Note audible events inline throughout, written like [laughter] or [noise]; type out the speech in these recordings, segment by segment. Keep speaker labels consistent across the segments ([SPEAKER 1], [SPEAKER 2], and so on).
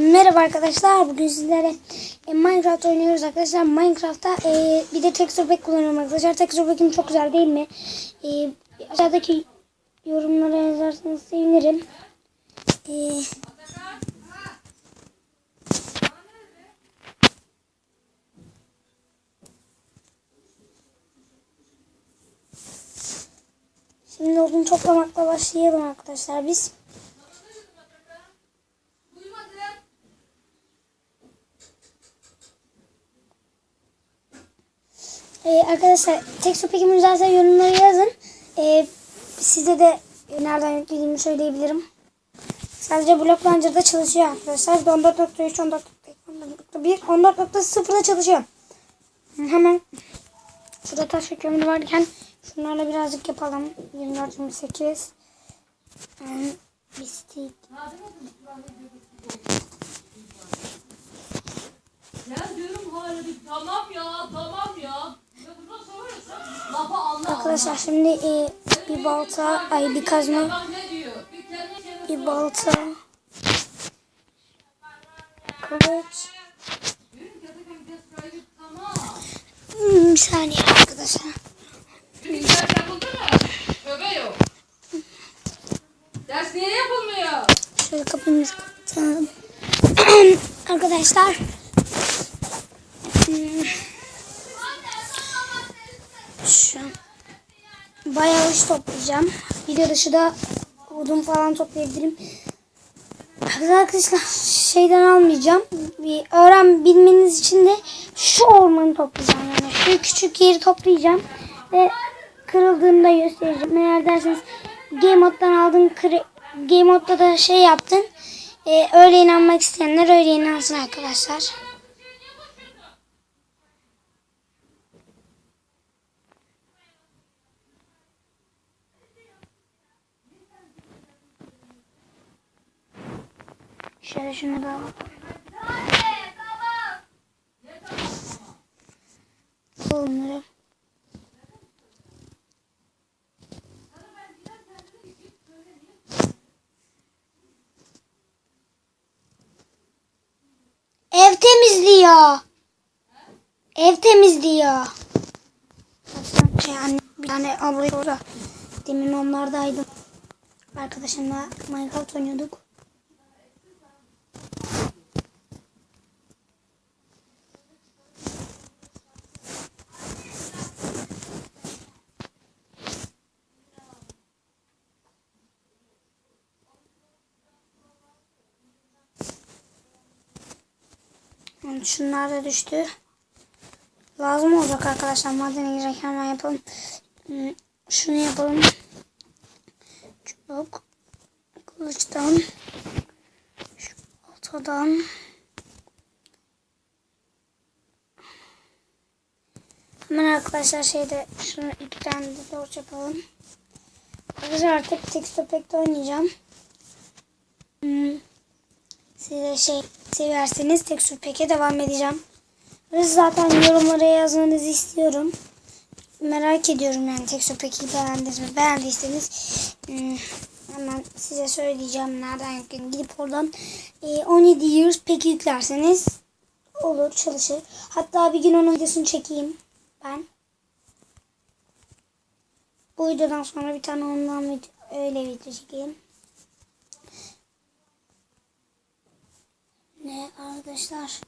[SPEAKER 1] Merhaba arkadaşlar. Bugün sizlere e, Minecraft oynuyoruz arkadaşlar. Minecraft'ta e, bir de texture pack kullanıyorum arkadaşlar. Texture pack'im çok güzel değil mi? E, aşağıdaki yorumlara yazarsanız sevinirim. E, şimdi odun toplamakla başlayalım arkadaşlar biz. Ee, arkadaşlar texture pack'imi güzelse yorumlara yazın. Ee, size de nereden yüklediğimi söyleyebilirim. Sadece Block Launcher'da çalışıyor arkadaşlar. 14.3, 14.1, 14.0'da çalışıyor. Hemen şurada taş kömür varken şunlarla birazcık yapalım. 24, 28. Yani bir stick.
[SPEAKER 2] Ya diyorum hala tamam ya tamam ya.
[SPEAKER 1] Arkadaşlar şimdi e, bir balta, ay bir kazma?
[SPEAKER 2] Bir
[SPEAKER 1] balta, kılıç. Hmm, bir saniye arkadaşlar.
[SPEAKER 2] Ders niye yapılmıyor?
[SPEAKER 1] Şöyle kapımızı kapatalım. [clears throat] Arkadaşlar. Şu bayağı iş toplayacağım. Video dışı da odun falan toplayabilirim. Arkadaşlar şeyden almayacağım. Bir öğren bilmeniz için de şu ormanı toplayacağım. Yani şu küçük yeri toplayacağım. Ve kırıldığında göstereceğim. Eğer derseniz Game Mode'dan aldın. Kırı, Game Mode'da da şey yaptın. Ee, öyle inanmak isteyenler öyle inansın arkadaşlar. Şöyle şunu da alalım. Bunları. Ev temizliyor. Ev temizliyor. Şey anne bir tane abla orada. Demin onlardaydım. Arkadaşımla Minecraft oynuyorduk. Şunlar da düştü. Lazım olacak arkadaşlar. Madene girerken hemen yapalım. Hmm, Şunu yapalım. Çok. Kılıçtan. Şu ortadan. Hemen arkadaşlar şeyde şunu iki tane de torç yapalım. Arkadaşlar artık texture pack'te oynayacağım. Hmm. Size şey severseniz texture pack'e devam edeceğim. Siz zaten yorumlara yazmanızı istiyorum. Merak ediyorum yani texture pack'i beğendiniz mi? Beğendiyseniz hmm, hemen size söyleyeceğim nereden yükleyin. Gidip oradan e, 17 years pack yüklerseniz olur çalışır. Hatta bir gün onun videosunu çekeyim ben. Bu videodan sonra bir tane ondan video, öyle video çekeyim. Ne arkadaşlar?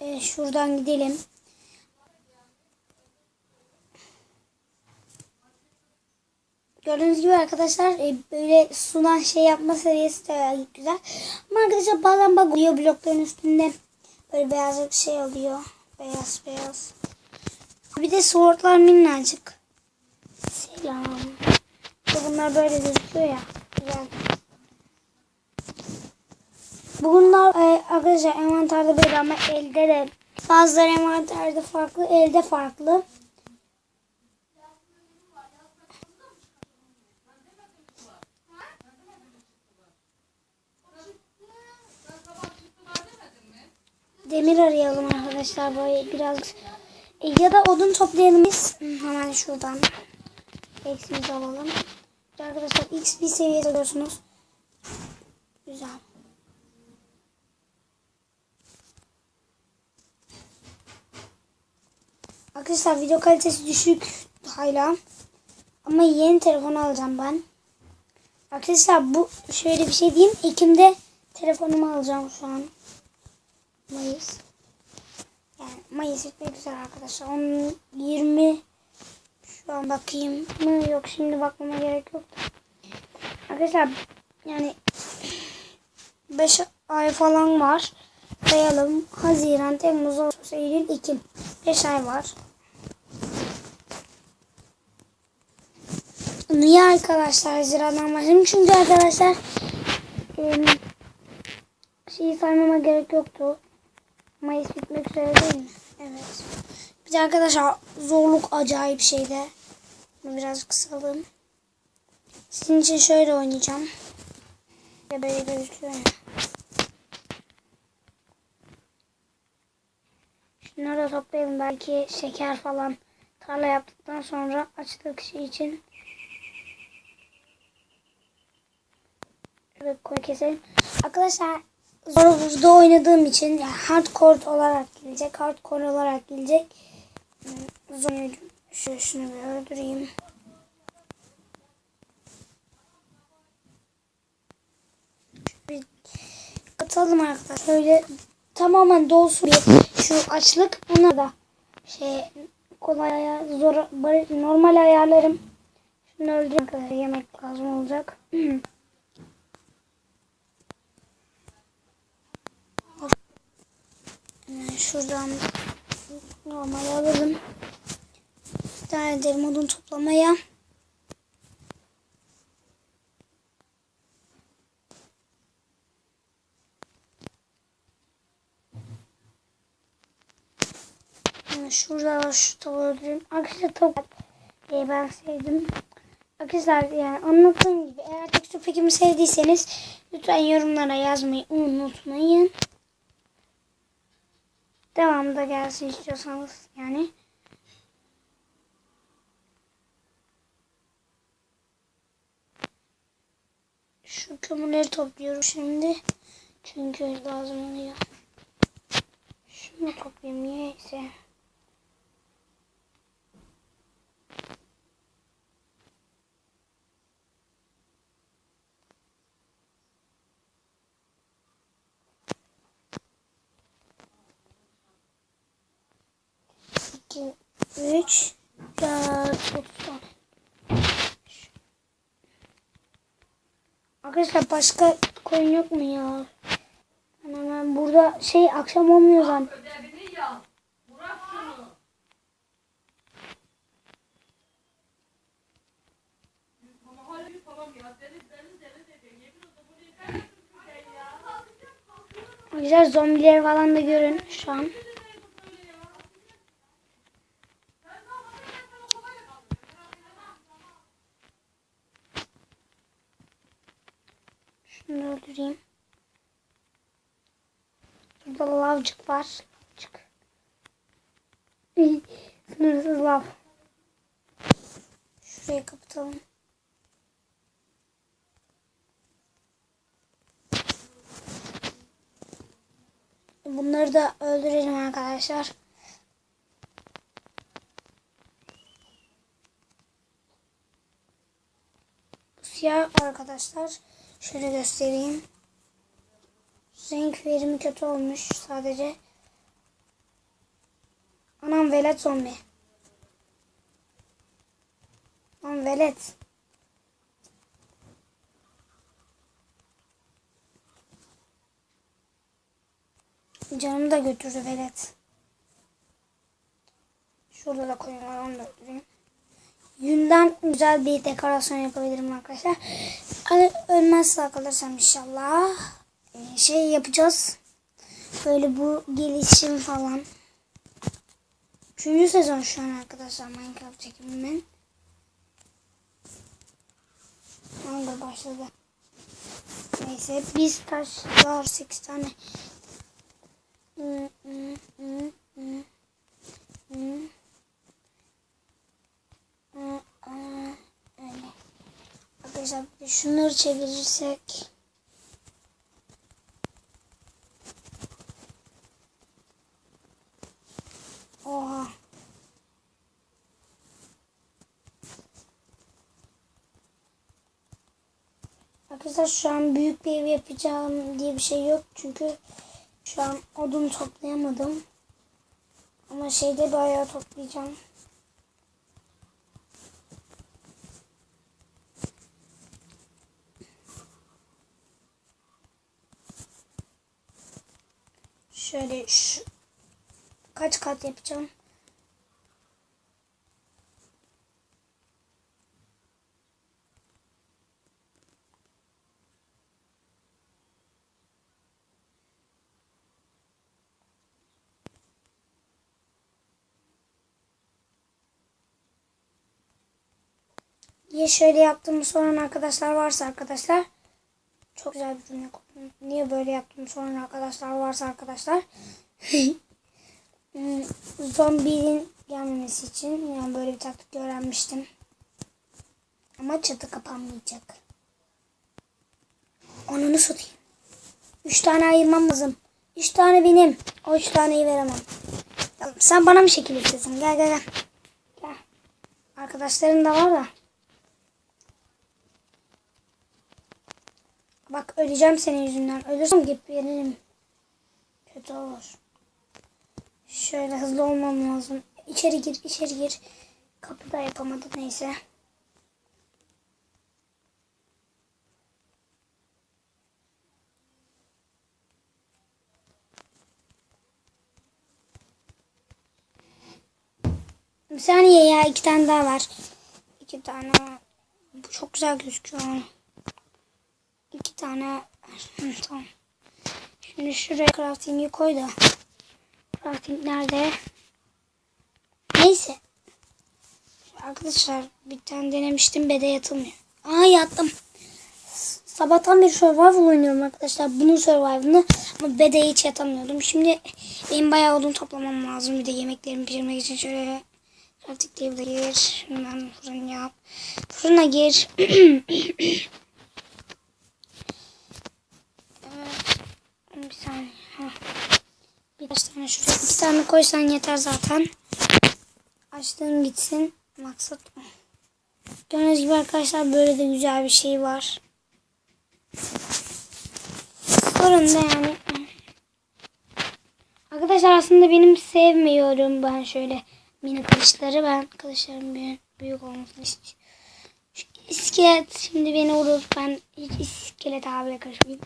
[SPEAKER 1] Ee, şuradan gidelim. Gördüğünüz gibi arkadaşlar e, böyle sudan şey yapma seviyesi de güzel. Ama arkadaşlar bazen bug oluyor blokların üstünde. Böyle beyaz bir şey oluyor. Beyaz beyaz. Bir de swordlar minnacık. Selam. Bunlar böyle gözüküyor ya. Güzel. Bunlar e, arkadaşlar envanterde böyle ama elde de bazıları envanterde farklı, elde farklı. Demir arayalım arkadaşlar böyle biraz E, ya da odun toplayalım biz. Hemen şuradan. Eksimizi alalım. Arkadaşlar x bir seviyede görüyorsunuz. Güzel. Arkadaşlar video kalitesi düşük hala. Ama yeni telefon alacağım ben. Arkadaşlar bu şöyle bir şey diyeyim. Ekim'de telefonumu alacağım şu an. Mayıs. Yani Mayıs bitmek üzere arkadaşlar. Onun 20 şu an bakayım mı? Yok şimdi bakmama gerek yok. da. Arkadaşlar yani 5 ay falan var. Sayalım. Haziran, Temmuz, Ağustos, Eylül, Ekim. 5 ay var. Niye arkadaşlar Haziran'dan başladım? Çünkü arkadaşlar şeyi saymama gerek yoktu. Mayıs bitmek üzere değil mi? Evet. Bir de arkadaşlar zorluk acayip şeyde. Bunu biraz kısalım. Sizin için şöyle oynayacağım. Ya böyle gözüküyor ya. Şunları da toplayalım. Belki şeker falan tarla yaptıktan sonra açtık şey için. Şöyle koy keselim. Arkadaşlar zor burada oynadığım için yani hardcore olarak gelecek. Hardcore olarak gelecek. Hmm, Zor Şöyle şunu bir öldüreyim. Bir katalım arkadaşlar. Şöyle tamamen dolsun bir şu açlık. Buna da şey kolay zor normal ayarlarım. Şunu öldüreyim arkadaşlar. Yemek lazım olacak. [clears throat] Hemen şuradan normal alalım. Devam edelim odun toplamaya. Şurada var şu tavuğu öldüreyim. Arkadaşlar tavuk e, ben sevdim. Arkadaşlar yani anlattığım gibi eğer tekstür pekimi sevdiyseniz lütfen yorumlara yazmayı unutmayın. Devamda gelsin istiyorsanız yani. Şu kömürleri topluyorum şimdi. Çünkü lazım oluyor. Şunu toplayayım niyeyse. İki, üç, dört, otuz tane. Arkadaşlar başka koyun yok mu ya? Ben hemen burada şey akşam olmuyor
[SPEAKER 2] sen ya.
[SPEAKER 1] Güzel zombileri falan da görün şu an. Şunu öldüreyim. Burada lavcık var. Lavcık. Sınırsız lav. Şurayı kapatalım. Bunları da öldürelim arkadaşlar. Siyah arkadaşlar. Şöyle göstereyim. Renk verimi kötü olmuş sadece. Anam velet zombi. Lan velet. Canımı da götürdü velet. Şurada da koyun onu da öldüreyim. Yünden güzel bir dekorasyon yapabilirim arkadaşlar. Hani ölmezse kalırsam inşallah e, şey yapacağız. Böyle bu gelişim falan. Üçüncü sezon şu an arkadaşlar Minecraft çekimimin. Hangi başladı? Neyse biz taşlar 8 tane. Arkadaşlar şunları çevirirsek Oha. Arkadaşlar şu an büyük bir ev yapacağım diye bir şey yok. Çünkü şu an odun toplayamadım. Ama şeyde bayağı toplayacağım. Şöyle şu kaç kat yapacağım? Niye şöyle yaptığımı soran arkadaşlar varsa arkadaşlar çok güzel bir cümle kurdum. Niye böyle yaptığımı soran arkadaşlar varsa arkadaşlar [laughs] Hmm, zombinin gelmemesi için yani böyle bir taktik öğrenmiştim. Ama çatı kapanmayacak. Onunu satayım. Üç tane ayırmam lazım. Üç tane benim. O üç taneyi veremem. Sen bana mı şekil istiyorsun? Gel gel gel. Gel. Arkadaşların da var da. Bak öleceğim senin yüzünden. Ölürsem gidip veririm. Kötü olur. Şöyle hızlı olmam lazım. İçeri gir, içeri gir. Kapıda yapamadı neyse. Bir saniye ya iki tane daha var. İki tane. Bu çok güzel gözüküyor. Tane. Tamam. Şimdi şuraya crafting'i koy da. Crafting nerede? Neyse. Arkadaşlar bir tane denemiştim bede yatılmıyor. Aa yattım. Sabahtan beri survival oynuyorum arkadaşlar. Bunun survival'ını ama bedeye hiç yatamıyordum. Şimdi benim bayağı odun toplamam lazım. Bir de yemeklerimi pişirmek için şöyle crafting table'a gir. Hemen fırın yap. Fırına gir. [clears throat] evet. Bir saniye. Heh. Birkaç tane şuraya iki tane koysan yeter zaten. Açtığın gitsin. Maksat o. Gördüğünüz gibi arkadaşlar böyle de güzel bir şey var. Sorun da yani. Arkadaşlar aslında benim sevmiyorum ben şöyle mini kılıçları. Ben kılıçların büyük, büyük olmasını istiyorum. İskelet şimdi beni vurur. Ben hiç iskelet abiye karışmayayım.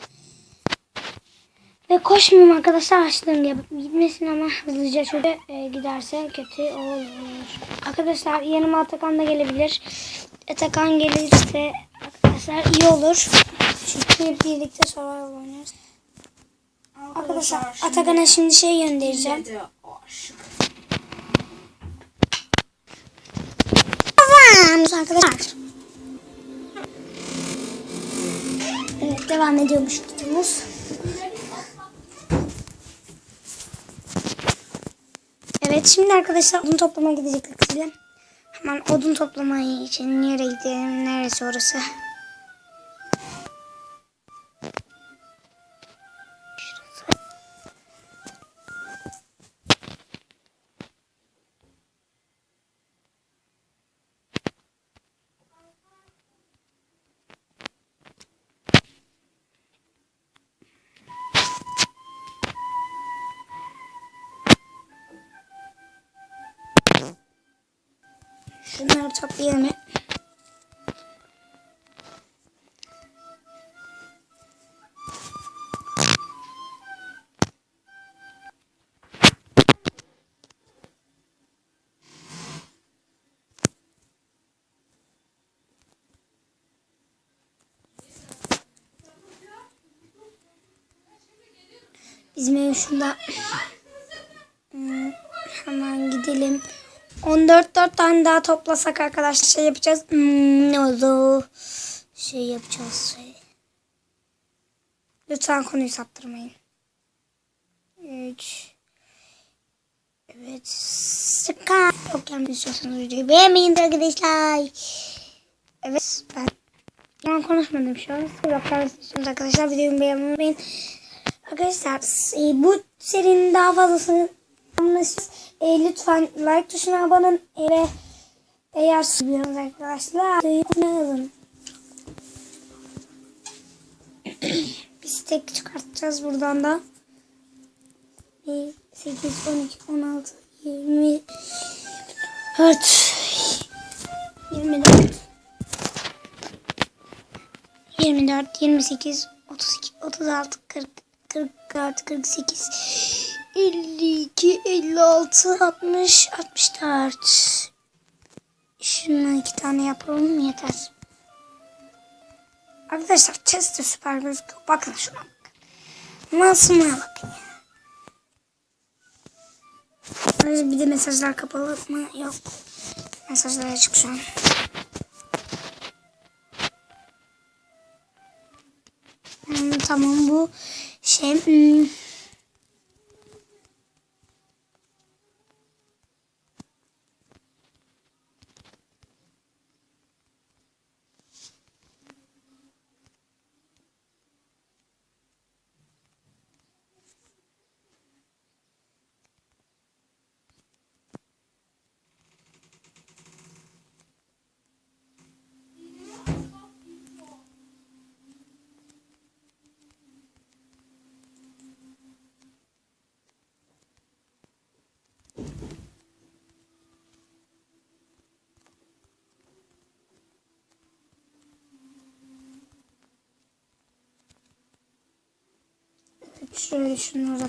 [SPEAKER 1] Ve koşmayayım arkadaşlar açtığım gibi gitmesin ama hızlıca şöyle e, giderse kötü olur. Arkadaşlar yanıma Atakan da gelebilir. Atakan gelirse arkadaşlar iyi olur. Çünkü birlikte survival oynuyoruz. Arkadaşlar Atakan'a şimdi şey göndereceğim. Tamam arkadaşlar. Evet devam ediyormuş videomuz. Evet şimdi arkadaşlar odun toplamaya gidecektik. Hemen odun toplamaya için nereye gidelim? Neresi orası? Şunları toplayalım. Bizim ev. Hmm, hemen gidelim. 14 4 tane daha toplasak arkadaşlar şey yapacağız. Hmm, ne oldu? Şey yapacağız. Şey. Lütfen konuyu saptırmayın. 3 Evet. Sıkar. Yok yani istiyorsanız videoyu beğenmeyin arkadaşlar. Evet ben ben konuşmadım şu an. Siz bakar mısınız arkadaşlar videoyu beğenmeyi unutmayın. Arkadaşlar e, bu serinin daha fazlasını e, lütfen like tuşuna olun e, ve eğer seviyorsunuz arkadaşlar yazın. istek çıkartacağız buradan da. 1, 8, 12, 16, 20, 4, 24, 24, 28, 32, 36, 40, 44, 48, 52, 56, 60, 64. Şundan iki tane yapalım yeter. Arkadaşlar chest de süper gözüküyor. Bakın şuna bakın. Masumaya bakın ya. Ayrıca bir de mesajlar kapalı mı? Yok. Mesajlar açık şu an. Hmm, tamam bu şey hmm, şöyle şunları da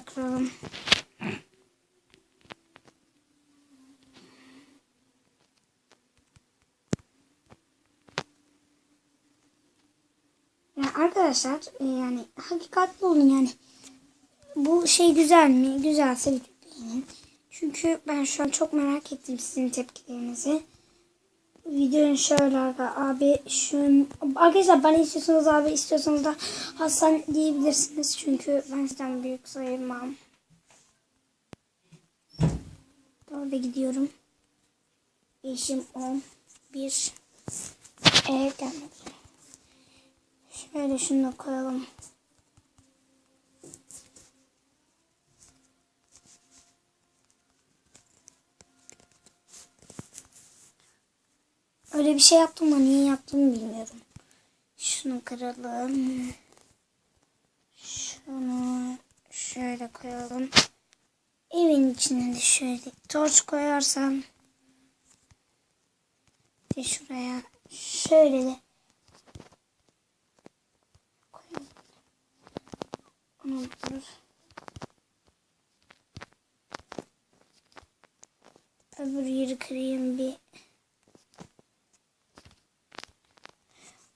[SPEAKER 1] arkadaşlar e, yani hakikatli olun yani. Bu şey güzel mi? Güzelse beğenin. Çünkü ben şu an çok merak ettim sizin tepkilerinizi. Videonun şöyle abi şu arkadaşlar bana istiyorsanız abi istiyorsanız da Hasan diyebilirsiniz. Çünkü ben sizden büyük sayılmam. Doğru gidiyorum. Eşim 10 bir e gelmek. Şöyle şunu koyalım. Öyle bir şey yaptım da niye yaptığımı bilmiyorum. Şunu kıralım. Şunu şöyle koyalım. Evin içine de şöyle torç koyarsam de şuraya şöyle de koyalım. Onu buluruz. Öbür yeri kırayım bir.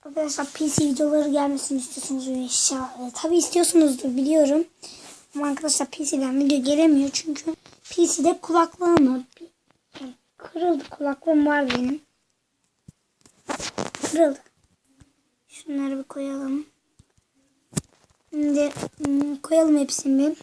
[SPEAKER 1] Arkadaşlar PC videoları gelmesini istiyorsunuz inşallah. Tabi istiyorsunuzdur biliyorum. Ama arkadaşlar PC'den video gelemiyor çünkü PC'de kulaklığım var. Kırıldı kulaklığım var benim. Kırıldı. Şunları bir koyalım. Şimdi hmm, koyalım hepsini bir.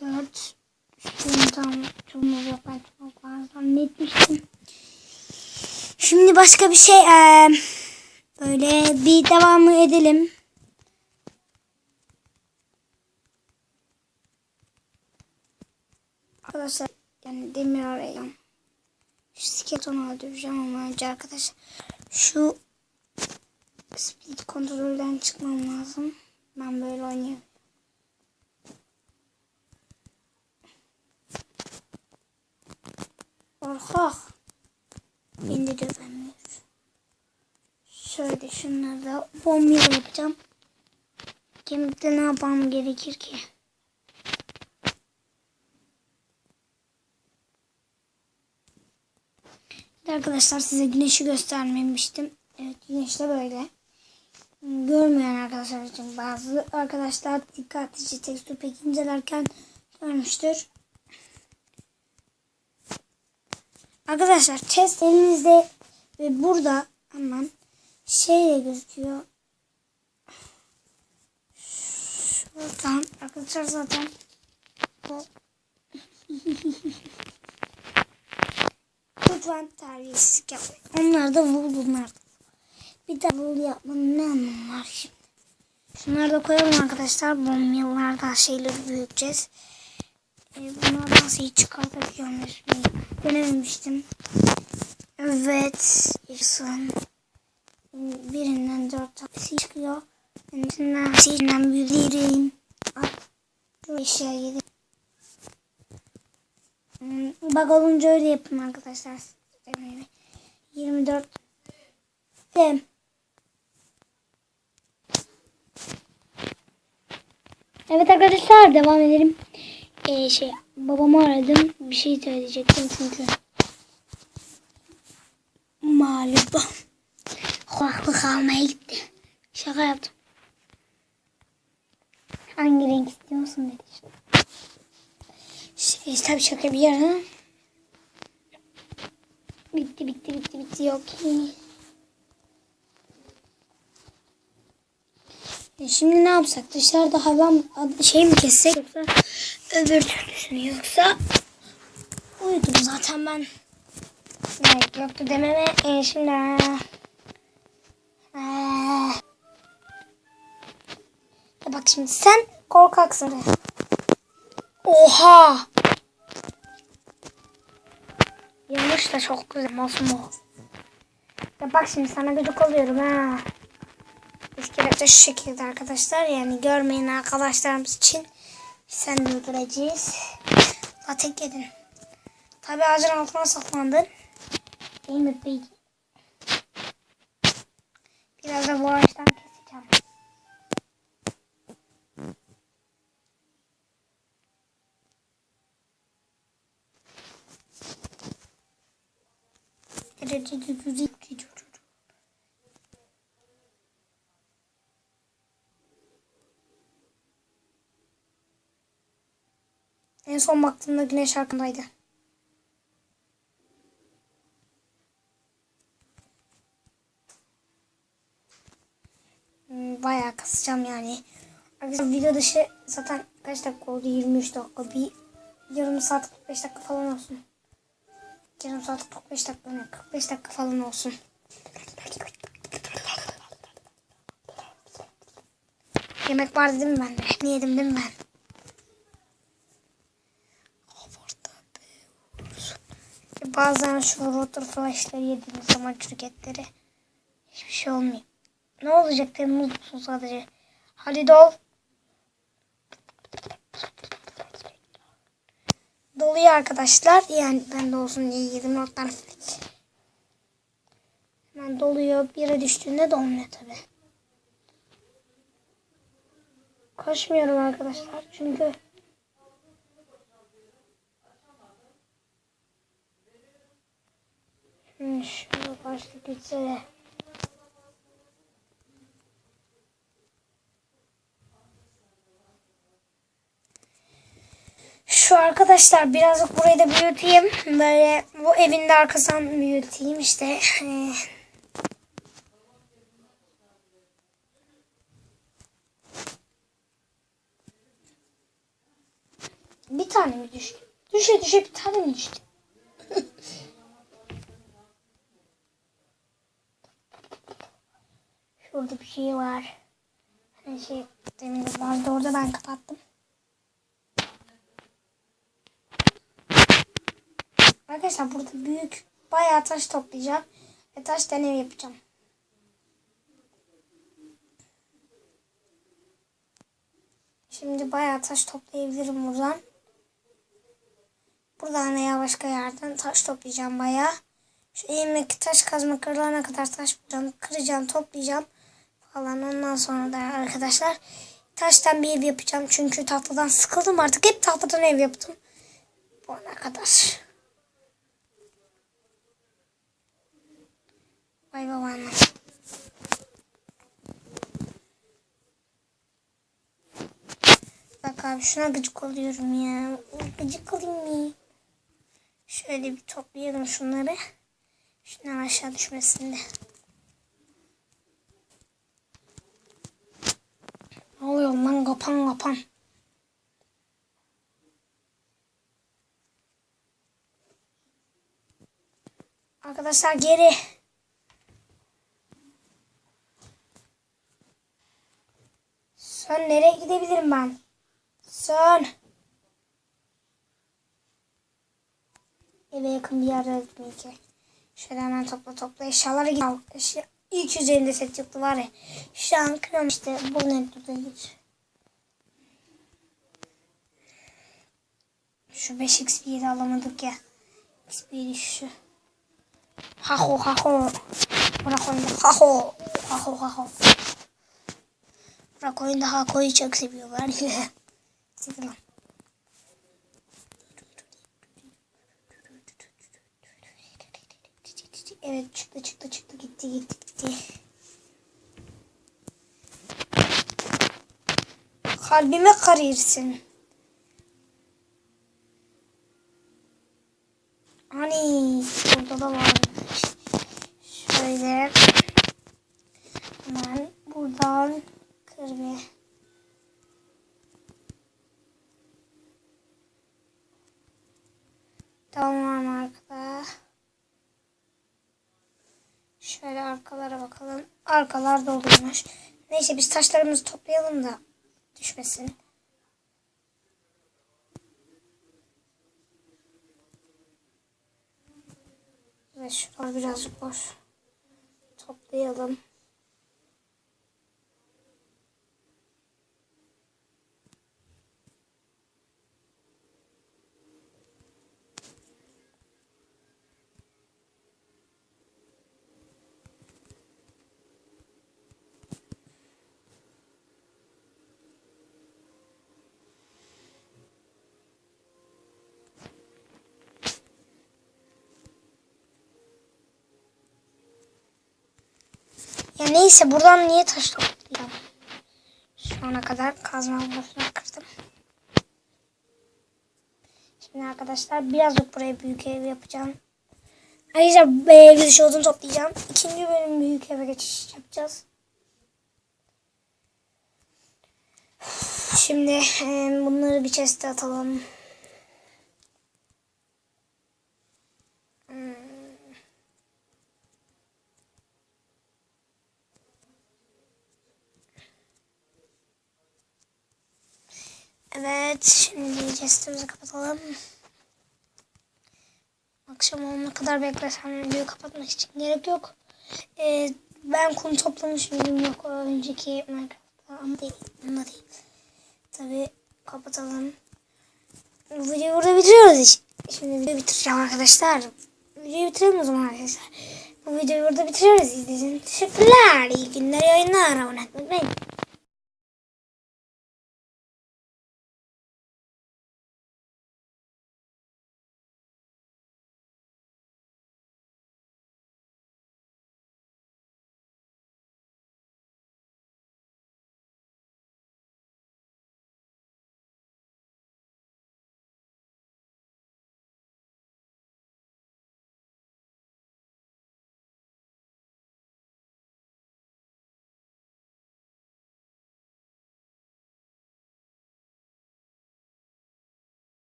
[SPEAKER 1] Dört. Şunu tam şunu yapmak var. Zannetmiştim. Şimdi başka bir şey eee, böyle bir devamı edelim. Arkadaşlar yani demir arayacağım. Şu skeletonu öldüreceğim ama önce arkadaşlar şu speed kontrolden çıkmam lazım. Ben böyle oynayayım. Korkak. Beni dövemiyor. Şöyle şunları da bomba yapacağım. Kemikte ne yapmam gerekir ki? Arkadaşlar size güneşi göstermemiştim. Evet güneş de böyle. Görmeyen arkadaşlar için bazı arkadaşlar dikkatlice tekstür pek incelerken görmüştür. Arkadaşlar chest elinizde ve burada hemen şeyle gözüküyor. Şuradan arkadaşlar zaten lütfen [laughs] terbiyesizlik yapmayın. Onlar da vul bunlar. Bir de vul yapmanın ne anlamı var şimdi? Şunları da koyalım arkadaşlar. Bomyalarda şeyleri büyüteceğiz. Ee, bunlardan şeyi çıkartabiliyor muyuz? Denememiştim. Evet. Yaşasın. Birinden dört tanesi çıkıyor. Büyüteyim. Ay. Şu eşya yedi. Hmm, Bak olunca öyle yapın arkadaşlar. 24 Dem. Evet arkadaşlar devam edelim. Ee, şey babamı aradım. Bir şey söyleyecektim çünkü. Malum. Kulaklık almaya gitti. Şaka yaptım. Hangi renk istiyorsun dedi işte. Şey, tabii şaka bir yana. Bitti bitti bitti bitti yok. E Şimdi ne yapsak? Dışarıda hayvan şey mi kessek yoksa öbür türlüsünü yoksa uyudum zaten ben. Evet, yoktu dememe e, şimdi Ee, ya bak şimdi sen korkaksın. Oha! Yanlış da çok güzel masum Ya bak şimdi sana gıcık oluyorum ha. Üç kere de şu şekilde arkadaşlar. Yani görmeyin arkadaşlarımız için. Sen öldüreceğiz. Zaten edin. Tabi ağacın altına saklandın. Değil bey? Biraz da bu ağaçtan keseceğim. En son baktığımda güneş arkamdaydı. Hmm, Bayağı kasacağım yani. Arkadaşlar video dışı zaten kaç dakika oldu? 23 dakika. Bir yarım saat 45 dakika falan olsun. Yarım saat 45 dakika ne? 45 dakika falan olsun. Yemek var dedim ben de? Yedim değil ben? Bazen şu rotor flashları yediğimiz zaman çürük etleri hiçbir şey olmuyor. Ne olacak Temmuz musun sadece? Hadi dol. Doluyor arkadaşlar. Yani ben de olsun diye yedim notlar. Hemen doluyor. Bire düştüğünde dolmuyor tabi. Koşmuyorum arkadaşlar. Çünkü Hmm, şurada başlık de. Şu arkadaşlar birazcık burayı da büyüteyim. Böyle bu evin de arkasından büyüteyim işte. Ee, Bir tane mi düştü? Düşe düşe bir tane mi düştü? Şurada bir şey var. Hani şey demin de vardı orada ben kapattım. Arkadaşlar burada büyük bayağı taş toplayacağım. Ve taş ev yapacağım. Şimdi bayağı taş toplayabilirim buradan. Buradan veya başka yerden taş toplayacağım bayağı. Şu elimdeki taş kazma kırılana kadar taş bulacağım. Kıracağım, toplayacağım falan. Ondan sonra da arkadaşlar taştan bir ev yapacağım. Çünkü tahtadan sıkıldım artık. Hep tahtadan ev yaptım. Bu ana kadar. Vay babaannem. Bak abi şuna gıcık oluyorum ya. Gıcık olayım mı? Şöyle bir toplayalım şunları. Şunlar aşağı düşmesin de. Ne oluyor lan kapan kapan. Arkadaşlar geri. Sen nereye gidebilirim ben? Sen. Eve yakın bir yerde öldüm ki. Şöyle hemen topla topla eşyaları git. Eşya, ilk üzerinde set çıktı var ya. Şu an kırıyorum işte. Bu ne burada git. Şu 5 XP'yi de alamadık ya. XP düşüşü. Haho haho. Bırak oyunda haho. Haho haho. Bırak oyunda hakoyu çok seviyorlar. [laughs] Siktir lan. Evet çıktı çıktı çıktı gitti gitti gitti. Kalbime karıyorsun. Hani da varmış. Şöyle hemen buradan kır bir. Tamam arkada. Şöyle arkalara bakalım. Arkalar doluymuş. Neyse biz taşlarımızı toplayalım da düşmesin. Ve şuralar birazcık boş. Toplayalım. Neyse buradan niye taş toplayacağım? Şu ana kadar kazma boşuna kırdım. Şimdi arkadaşlar birazcık buraya büyük ev yapacağım. Ayrıca giriş odun toplayacağım. İkinci bölüm büyük eve geçiş yapacağız. Şimdi bunları bir chest'e atalım. Hmm. Evet, şimdi chest'imizi kapatalım. Akşam olana kadar beklesem videoyu kapatmak için gerek yok. Ee, ben kum toplamış mıydım yok önceki Minecraft'ta ama değil, bunda değil. Tabi kapatalım. Videoyu burada bitiriyoruz. Şimdi videoyu bitireceğim arkadaşlar. Videoyu bitirelim o zaman arkadaşlar. Bu videoyu burada bitiriyoruz. İzlediğiniz için teşekkürler. İyi günler, yayınlar. Abone olmayı unutmayın.